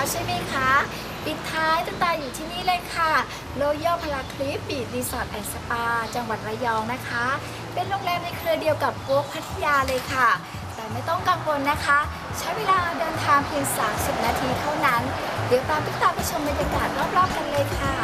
แล้วใช่ไหมคะ ปิดท้ายตุ๊กตาอยู่ที่นี่เลยค่ะโรยัลพลาคลิปบีดรีสอร์ทแอนด์สปา จังหวัดระยองนะคะ เป็นโรงแรมในเครือเดียวกับโกพัทยาเลยค่ะ แต่ไม่ต้องกังวลนะคะ ใช้เวลาเดินทางเพียง 30 นาทีเท่านั้น เดี๋ยวตามตุ๊กตาไปชมบรรยากาศรอบๆกันเลยค่ะ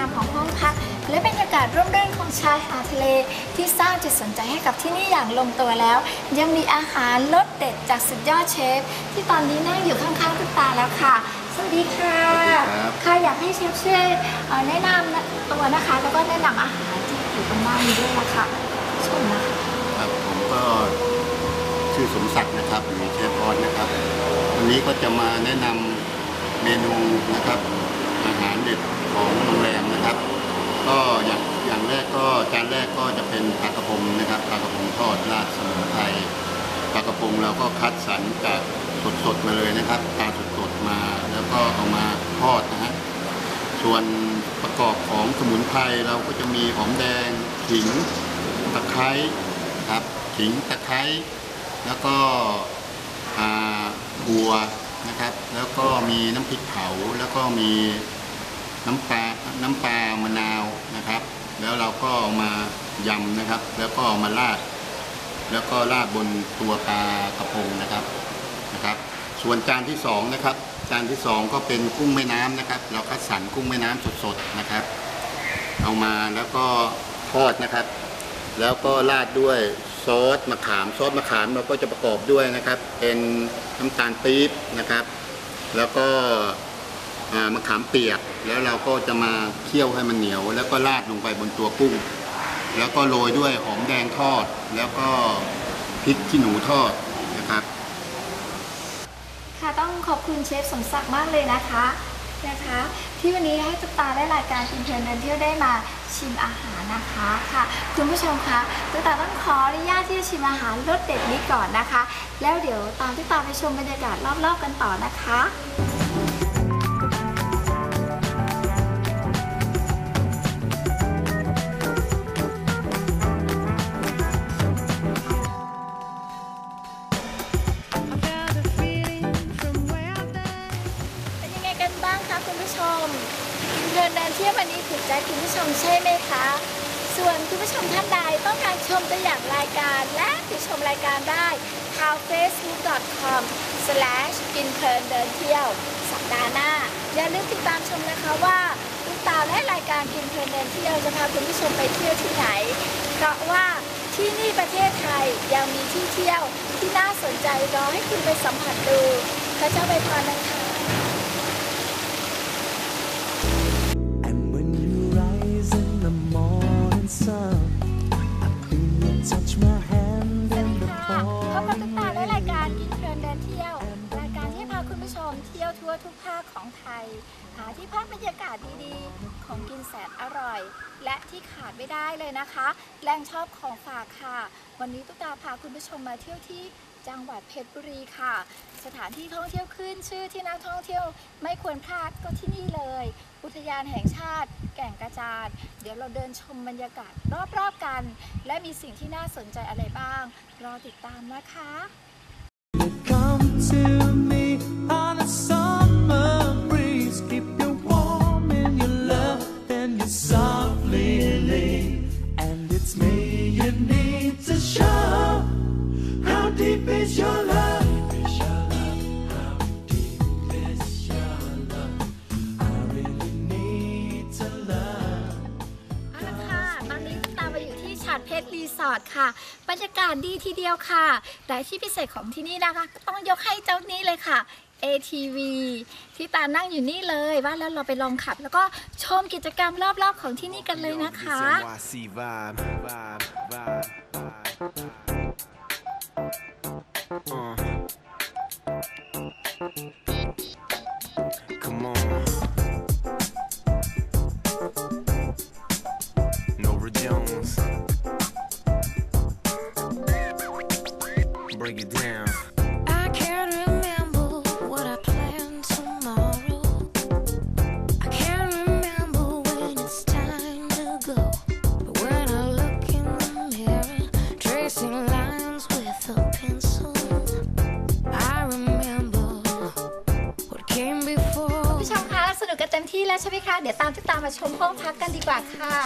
ามของห้องพัก และบรรยากาศร่มรื่นของชายหาดทะเล ที่สร้างจุดสนใจให้กับที่นี่อย่างลงตัวแล้ว ยังมีอาหารรสเด็ดจากสุดยอดเชฟ ที่ตอนนี้นั่งอยู่ข้างๆทุกตาแล้วค่ะ สวัสดีค่ะครับค่ะอยากให้เชฟช่วยแนะนำตัวนะคะ แล้วก็แนะนำอาหารที่อยู่ตรงหน้านี้ด้วยละค่ะชมนะคะครับผมก็ชื่อสมศักดิ์นะครับหรือเชฟออสนะครับ วันนี้ก็จะมาแนะนำเมนูนะครับอาหารเด็ด ของโรงแรมนะครับ ก็อย่างอย่างแรกก็จานแรกก็จะเป็นปลากระพงนะครับปลากระพงทอดราดสมุนไพรปลากระพงเราก็คัดสรรจากสดๆมาเลยนะครับปลาสดๆมาแล้วก็เอามาทอดนะฮะส่วนประกอบของสมุนไพรเราก็จะมีหอมแดงขิงตะไคร้ครับขิงตะไคร้แล้วก็อ่าบัวนะครับ แล้วก็มีน้ำพริกเผาแล้วก็มี น้ำปลาน้ำปลามะนาวนะครับ แล้วเราก็มายำนะครับ แล้วก็มาราด แล้วก็ราดบนตัวปลากระพงนะครับนะครับ ส่วนจานที่สองนะครับจานที่สองก็เป็นกุ้งแม่น้ำนะครับ เราคัดสรรกุ้งแม่น้ำสดๆนะครับ เอามาแล้วก็ทอดนะครับ แล้วก็ราดด้วยซอสมะขามซอสมะขามเราก็จะประกอบด้วยนะครับ เป็นน้ำตาลปี๊บนะครับ แล้วก็ มะขามเปียก แล้วเราก็จะมาเคี่ยวให้มันเหนียว แล้วก็ราดลงไปบนตัวกุ้ง แล้วก็โรยด้วยหอมแดงทอด แล้วก็พริกขี้หนูทอดนะครับ ค่ะต้องขอบคุณเชฟสมศักดิ์มากเลยนะคะนะคะ ที่วันนี้ให้ตุ๊กตาและรายการกินเพลินเดินเที่ยวได้มาชิมอาหารนะคะค่ะ คุณผู้ชมคะตุ๊กตาต้องขออนุญาตที่จะชิมอาหารรสเด็ดนี้ก่อนนะคะ แล้วเดี๋ยวตามตุ๊กตาไปชมบรรยากาศรอบๆกันต่อนะคะ วันนี้ถูกใจคุณผู้ชมใช่ไหมคะ ส่วนคุณผู้ชมท่านใดต้องการชมตัวอย่างรายการและติดชมรายการได้ทาง facebook.com slash กินเพลินเดินเที่ยว สัปดาห์หน้า อย่าลืมติดตามชมนะคะว่าตุ๊กตาและรายการกินเพลินเดินเที่ยวจะพาคุณผู้ชมไปเที่ยวที่ไหน เพราะว่าที่นี่ประเทศไทยยังมีที่เที่ยวที่น่าสนใจรอให้คุณไปสัมผัสดูพระเจ้าใบพรนะคะ ยวทั่วทุกภาคของไทย หาที่พักบรรยากาศดีๆ ของกินแสนอร่อย และที่ขาดไม่ได้เลยนะคะ แหล่งชอบของฝากค่ะ วันนี้ตุ๊กตาพาคุณผู้ชมมาเที่ยวที่จังหวัดเพชรบุรีค่ะ สถานที่ท่องเที่ยวขึ้นชื่อที่นักท่องเที่ยวไม่ควรพลาดก็ที่นี่เลย อุทยานแห่งชาติ แก่งกระจานเดี๋ยวเราเดินชมบรรยากาศรอบๆกัน และมีสิ่งที่น่าสนใจอะไรบ้าง รอติดตามนะคะ Come to สอร์ทค่ะ บรรยากาศดีทีเดียวค่ะ แต่ที่พิเศษของที่นี่นะคะก็ต้องยกให้เจ้านี้เลยค่ะ ATV ที่ตานั่งอยู่นี่เลยว่าแล้วเราไปลองขับ แล้วก็ชมกิจกรรมรอบๆของที่นี่กันเลยนะคะ สนุกกันเต็มที่แล้วใช่ไหมคะ เดี๋ยวตามที่ตามมาชมห้องพักกันดีกว่าค่ะ